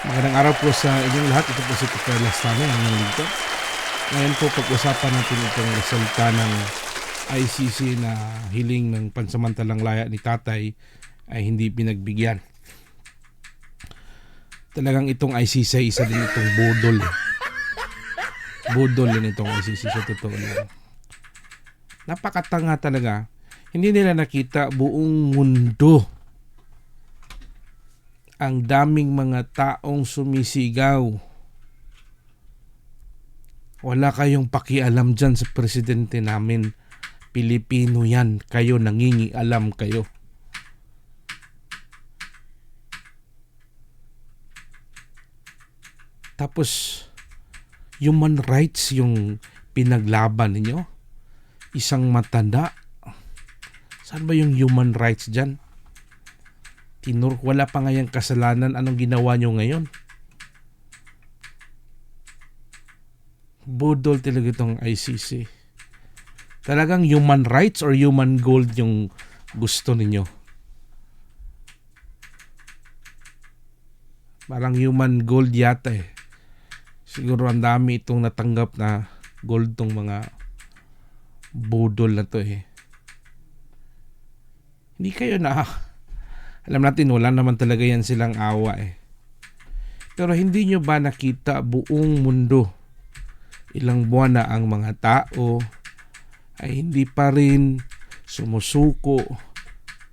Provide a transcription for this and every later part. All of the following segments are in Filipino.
Magandang araw po sa inyong lahat. Ito po si Pepe Lastano, ang nandito. Ngayon po pag-usapan natin itong resulta ng ICC na hiling ng pansamantalang laya ni tatay ay hindi pinagbigyan. Talagang itong ICC ay isa din itong budol. eh. Budol din itong ICC sa totoo lang. Napakatanga talaga. Hindi nila nakita buong mundo ang daming mga taong sumisigaw. Wala kayong pakialam dyan sa presidente namin. Pilipino yan. Kayo nangingialam kayo. Tapos, human rights yung pinaglaban ninyo. Isang matanda. Saan ba yung human rights dyan? Tinur, wala pa nga yung kasalanan. Anong ginawa nyo ngayon? Budol talaga itong ICC. Talagang human rights or human gold yung gusto ninyo. Parang human gold yata eh. Siguro ang dami itong natanggap na gold tong mga budol na to eh. Hindi kayo na alam natin wala naman talaga yan silang awa eh. Pero hindi nyo ba nakita buong mundo ilang buwan na ang mga tao ay hindi pa rin sumusuko,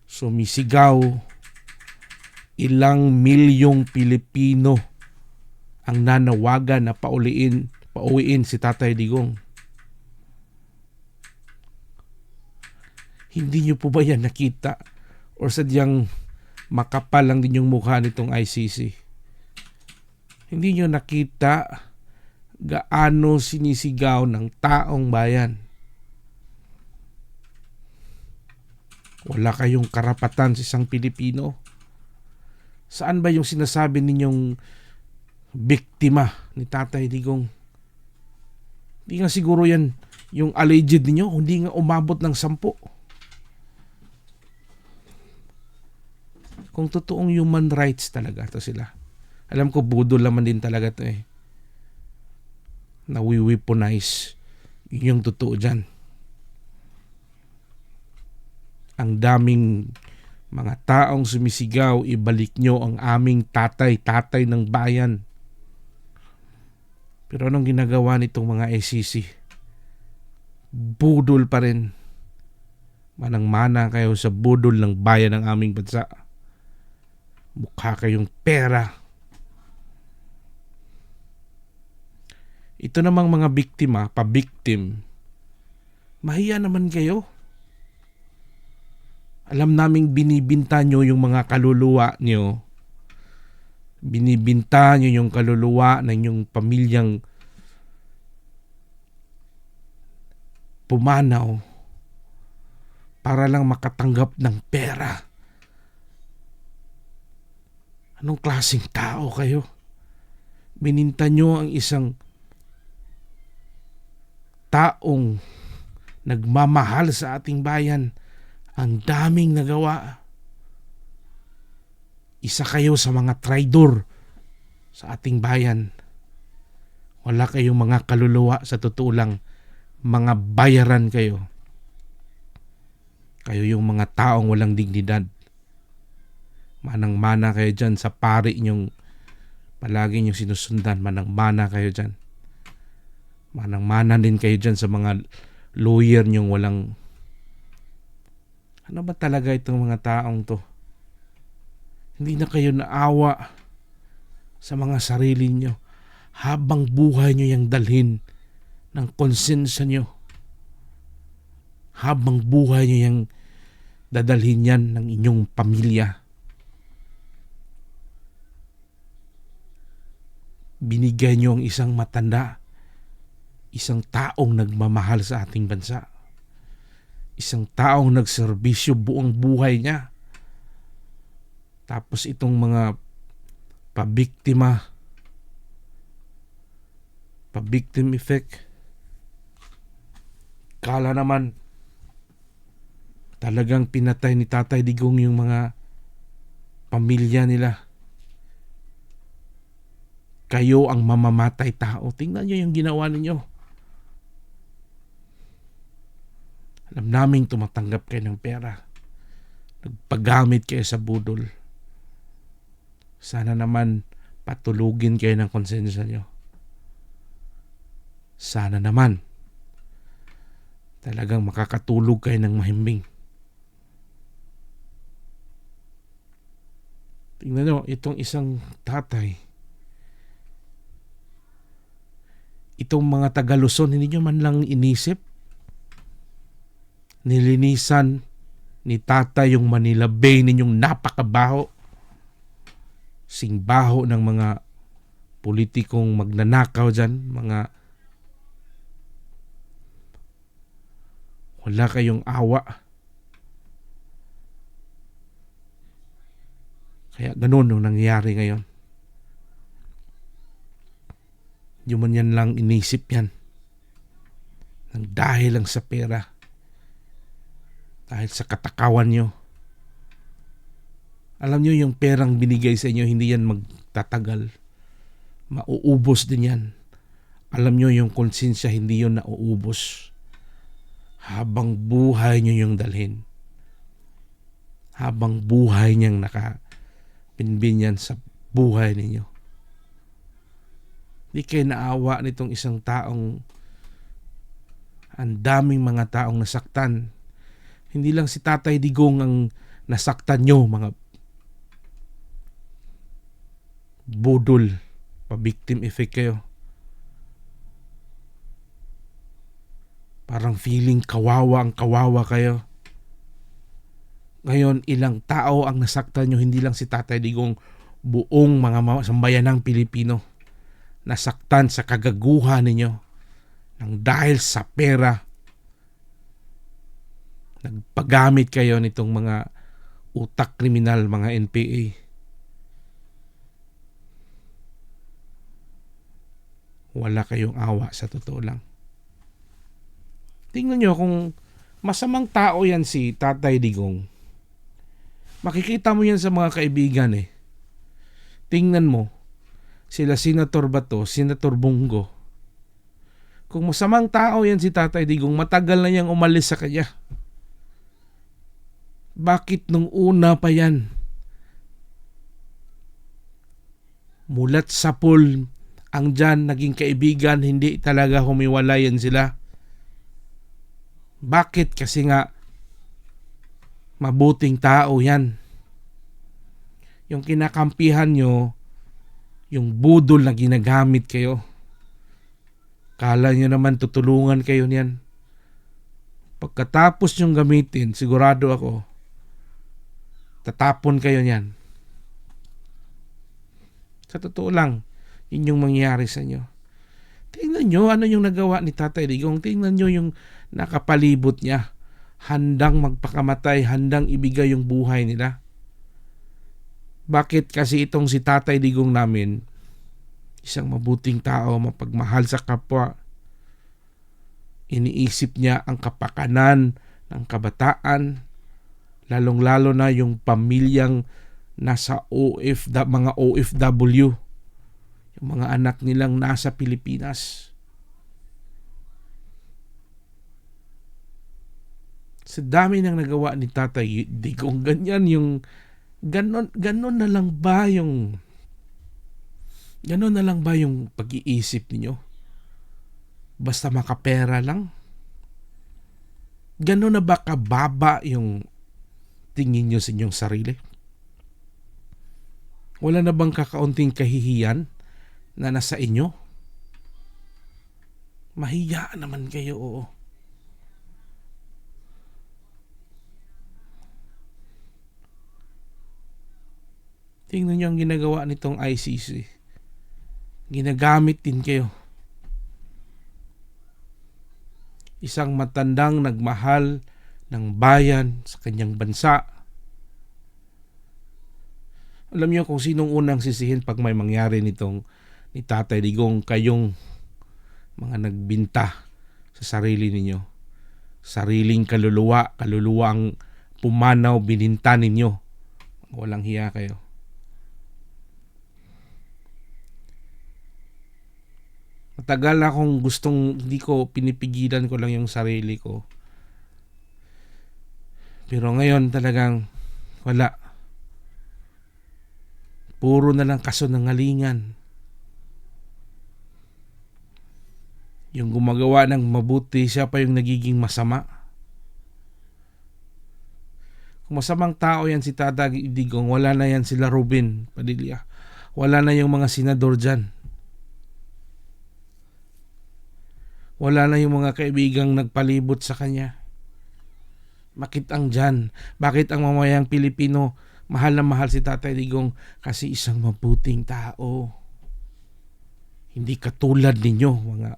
sumisigaw, ilang milyong Pilipino ang nanawagan na pauliin, pauwiin si Tatay Digong. Hindi nyo po ba yan nakita? Or sadyang makapal lang din yung mukha nitong ICC. Hindi nyo nakita gaano sinisigaw ng taong bayan. Wala kayong karapatan sa isang Pilipino. Saan ba yung sinasabi ninyong biktima ni Tatay Digong? Hindi nga siguro yan yung alleged ninyo, hindi nga umabot ng sampu. Kung totoong human rights talaga to sila. Alam ko budol naman din talaga to eh. Na we-weaponize. Yun yung totoo dyan. Ang daming mga taong sumisigaw, ibalik nyo ang aming tatay, tatay ng bayan. Pero anong ginagawa nitong mga SCC? Budol pa rin. Manang-mana kayo sa budol ng bayan ng aming bansa mukha kayong pera. Ito namang mga biktima, pabiktim, mahiya naman kayo. Alam naming binibinta nyo yung mga kaluluwa nyo. Binibinta nyo yung kaluluwa ng yung pamilyang pumanaw para lang makatanggap ng pera. Anong klaseng tao kayo? Bininta nyo ang isang taong nagmamahal sa ating bayan. Ang daming nagawa. Isa kayo sa mga traidor sa ating bayan. Wala kayong mga kaluluwa sa totoo lang. Mga bayaran kayo. Kayo yung mga taong walang dignidad Manang-mana kayo dyan sa pari nyong palagi nyong sinusundan. Manang-mana kayo dyan. Manang-mana din kayo dyan sa mga lawyer nyong walang... Ano ba talaga itong mga taong to? Hindi na kayo naawa sa mga sarili nyo habang buhay nyo yung dalhin ng konsensya nyo. Habang buhay nyo yung dadalhin yan ng inyong pamilya. Binigay niyo ang isang matanda, isang taong nagmamahal sa ating bansa, isang taong nagserbisyo buong buhay niya. Tapos itong mga pabiktima, pabiktim effect, kala naman talagang pinatay ni Tatay Digong yung mga pamilya nila kayo ang mamamatay tao. Tingnan nyo yung ginawa ninyo. Alam naming tumatanggap kayo ng pera. Nagpagamit kayo sa budol. Sana naman patulugin kayo ng konsensya nyo. Sana naman talagang makakatulog kayo ng mahimbing. Tingnan nyo, itong isang tatay, itong mga taga-Luzon, hindi nyo man lang inisip, nilinisan ni tatay yung Manila Bay ninyong napakabaho, singbaho ng mga politikong magnanakaw dyan, mga wala kayong awa. Kaya ganun yung nangyayari ngayon. Yung man yan lang inisip yan. Nang dahil lang sa pera. Dahil sa katakawan nyo. Alam nyo yung perang binigay sa inyo, hindi yan magtatagal. Mauubos din yan. Alam nyo yung konsensya, hindi yun nauubos. Habang buhay nyo yung dalhin. Habang buhay niyang naka pinbinyan sa buhay ninyo. Di kayo naawa nitong isang taong ang daming mga taong nasaktan. Hindi lang si Tatay Digong ang nasaktan nyo, mga budol, pa-victim effect kayo. Parang feeling kawawa ang kawawa kayo. Ngayon, ilang tao ang nasaktan nyo, hindi lang si Tatay Digong, buong mga sambayanang Pilipino. Nasaktan sa kagaguhan ninyo nang dahil sa pera. Nagpagamit kayo nitong mga utak kriminal, mga NPA. Wala kayong awa sa totoo lang. Tingnan nyo kung masamang tao yan si Tatay Digong Makikita mo yan sa mga kaibigan eh. Tingnan mo, sila Senator Bato, Senator Bungo. Kung masamang tao yan si Tatay Digong, matagal na niyang umalis sa kanya. Bakit nung una pa yan? Mulat sa pool, ang dyan naging kaibigan, hindi talaga humiwalayan sila. Bakit? Kasi nga, mabuting tao yan. Yung kinakampihan nyo, yung budol na ginagamit kayo. Kala nyo naman tutulungan kayo niyan. Pagkatapos nyong gamitin, sigurado ako, tatapon kayo niyan. Sa totoo lang, yun yung mangyayari sa inyo. Tingnan nyo ano yung nagawa ni Tatay Digong. Tingnan nyo yung nakapalibot niya handang magpakamatay, handang ibigay yung buhay nila. Bakit kasi itong si Tatay Digong namin, isang mabuting tao, mapagmahal sa kapwa, iniisip niya ang kapakanan ng kabataan, lalong-lalo na yung pamilyang nasa OF, mga OFW, yung mga anak nilang nasa Pilipinas. sa dami nang nagawa ni Tatay Digong, ganyan yung ganon, ganon na lang ba yung ganon na lang ba yung pag-iisip niyo? Basta makapera lang? Ganon na ba kababa yung tingin niyo sa inyong sarili? Wala na bang kakaunting kahihiyan na nasa inyo? Mahiya naman kayo, oo. Tingnan niyo ang ginagawa nitong ICC. Ginagamit din kayo. Isang matandang nagmahal ng bayan sa kanyang bansa. Alam niyo kung sinong unang sisihin pag may mangyari nitong ni Tatay Digong kayong mga nagbinta sa sarili ninyo. Sariling kaluluwa, kaluluwa ang pumanaw, bininta ninyo. Walang hiya kayo. Matagal na akong gustong, hindi ko pinipigilan ko lang yung sarili ko. Pero ngayon talagang wala. Puro na lang kaso ng ngalingan. Yung gumagawa ng mabuti, siya pa yung nagiging masama. Kung masamang tao yan si Tata Digong, wala na yan sila Ruben Padilla. Wala na yung mga senador dyan. Wala na yung mga kaibigang nagpalibot sa kanya. Bakit ang dyan? Bakit ang mamayang Pilipino mahal na mahal si Tatay Digong? Kasi isang mabuting tao. Hindi katulad ninyo, mga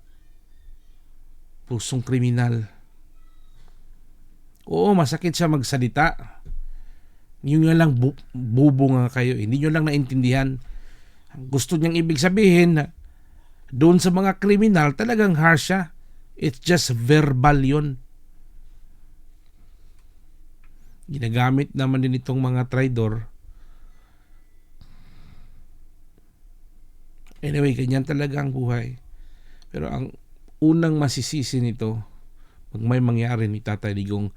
pusong kriminal. Oo, masakit siya magsalita. Yun nga lang bu- bubo nga kayo. Hindi nyo lang naintindihan. Gusto niyang ibig sabihin doon sa mga kriminal talagang harsh siya. It's just verbal yun. Ginagamit naman din itong mga traidor. Anyway, ganyan talaga ang buhay. Pero ang unang masisisi nito, pag may mangyari ni Tatay Digong,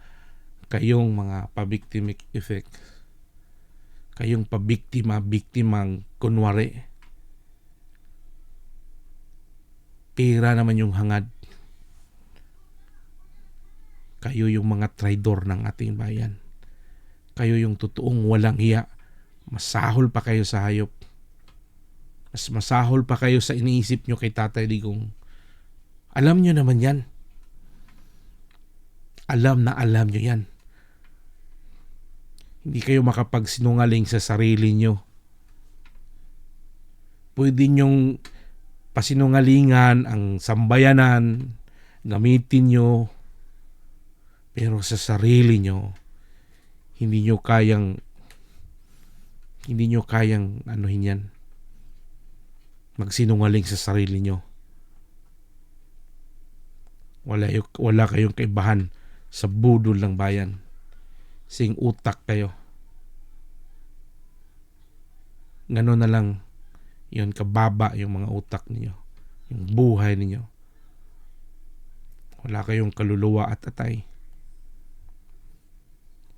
kayong mga pa-victimic effect. Kayong pabiktima, biktimang kunwari. Pira naman yung hangad. Kayo yung mga traidor ng ating bayan. Kayo yung totoong walang hiya. Masahol pa kayo sa hayop. Mas masahol pa kayo sa iniisip nyo kay Tatay Digong. Alam nyo naman yan. Alam na alam nyo yan. Hindi kayo makapagsinungaling sa sarili nyo. Pwede nyong pasinungalingan ang sambayanan, gamitin nyo, pero sa sarili nyo, hindi nyo kayang hindi nyo kayang anuhin yan. Magsinungaling sa sarili nyo. Wala, wala kayong kaibahan sa budol ng bayan. Sing utak kayo. Gano'n na lang yun kababa yung mga utak ninyo yung buhay ninyo wala kayong kaluluwa at atay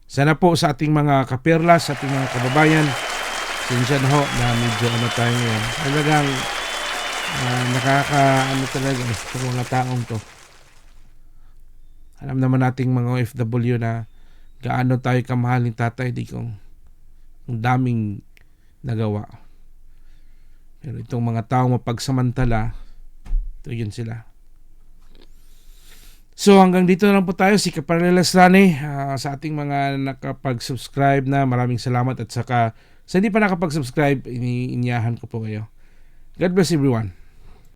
sana po sa ating mga kapirlas, sa ating mga kababayan, sinsya na ho na medyo ano tayo ngayon. Talagang ah, nakaka ano talaga itong mga taong to. Alam naman nating mga OFW na gaano tayo kamahal ni tatay di kong ang daming nagawa. Pero itong mga taong mapagsamantala, ito yun sila. So hanggang dito na lang po tayo si Kaparelas Rani ah, sa ating mga nakapag-subscribe na maraming salamat at saka sa hindi pa nakapag-subscribe iniinyahan ko po kayo. God bless everyone.